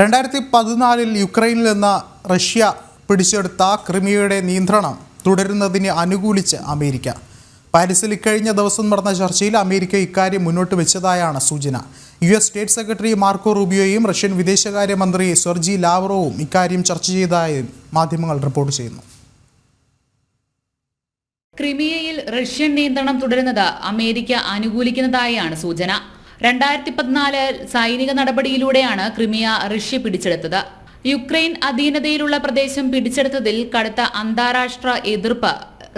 രണ്ടായിരത്തി പതിനാലിൽ യുക്രൈനിൽ നിന്ന് റഷ്യ പിടിച്ചെടുത്ത ക്രിമിയയുടെ നിയന്ത്രണം തുടരുന്നതിനെ അനുകൂലിച്ച് അമേരിക്ക. പാരീസിൽ ഇക്കഴിഞ്ഞ ദിവസം നടന്ന ചർച്ചയിൽ അമേരിക്ക ഇക്കാര്യം മുന്നോട്ട് വെച്ചതായാണ് സൂചന. U S state secretary Marco റൂബിയോയും Russian വിദേശകാര്യമന്ത്രി സെർജി ലാവറോവും ഇക്കാര്യം ചർച്ച ചെയ്തതായും മാധ്യമങ്ങൾ റിപ്പോർട്ട് ചെയ്യുന്നു. ക്രിമിയയിൽ റഷ്യൻ നിയന്ത്രണം തുടരുന്നത് അമേരിക്ക അനുകൂലിക്കുന്നതായാണ് സൂചന. രണ്ടായിരത്തി പതിനാല് സൈനിക നടപടിയിലൂടെയാണ് ക്രിമിയ റഷ്യ പിടിച്ചെടുത്തത്. യുക്രൈൻ അധീനതയിലുള്ള പ്രദേശം പിടിച്ചെടുത്തതിൽ കടുത്ത അന്താരാഷ്ട്ര എതിർപ്പ്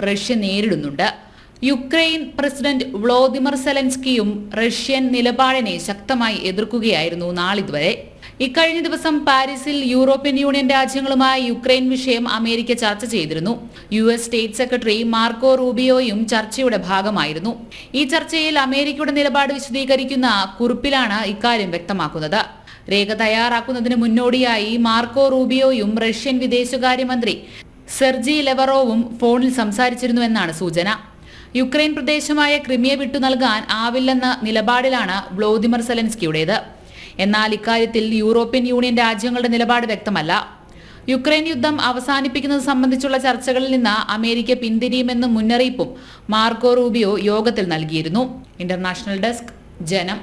റഷ്യ നേരിടുന്നുണ്ട്. യുക്രൈൻ പ്രസിഡന്റ് വ്ളോദിമർ സെലൻസ്കിയും റഷ്യൻ നിലപാടിനെ ശക്തമായി എതിർക്കുകയായിരുന്നു നാളിതുവരെ. ഇക്കഴിഞ്ഞ ദിവസം പാരീസിൽ യൂറോപ്യൻ യൂണിയൻ രാജ്യങ്ങളുമായി യുക്രൈൻ വിഷയം അമേരിക്ക ചർച്ച ചെയ്തിരുന്നു. U S state secretary Marco റൂബിയോയും ചർച്ചയുടെ ഭാഗമായിരുന്നു. ഈ ചർച്ചയിൽ അമേരിക്കയുടെ നിലപാട് വിശദീകരിക്കുന്ന കുറിപ്പിലാണ് ഇക്കാര്യം വ്യക്തമാക്കുന്നത്. രേഖ തയ്യാറാക്കുന്നതിന് മുന്നോടിയായി മാർക്കോ റൂബിയോയും റഷ്യൻ വിദേശകാര്യമന്ത്രി സെർജി ലെവറോവും ഫോണിൽ സംസാരിച്ചിരുന്നുവെന്നാണ് സൂചന. യുക്രൈൻ പ്രദേശമായ ക്രിമിയ വിട്ടു നൽകാൻ ആവില്ലെന്ന നിലപാടിലാണ് വ്ളോദിമർ സെലൻസ്കിയുടേത്. എന്നാൽ ഇക്കാര്യത്തിൽ യൂറോപ്യൻ യൂണിയൻ രാജ്യങ്ങളുടെ നിലപാട് വ്യക്തമല്ല. യുക്രൈൻ യുദ്ധം അവസാനിപ്പിക്കുന്നത് സംബന്ധിച്ചുള്ള ചർച്ചകളിൽ നിന്ന് അമേരിക്ക പിന്തിരിയുമെന്ന മുന്നറിയിപ്പും മാർക്കോ റൂബിയോ യോഗത്തിൽ നൽകിയിരുന്നു. ഇന്റർനാഷണൽ ഡെസ്ക് ജനം.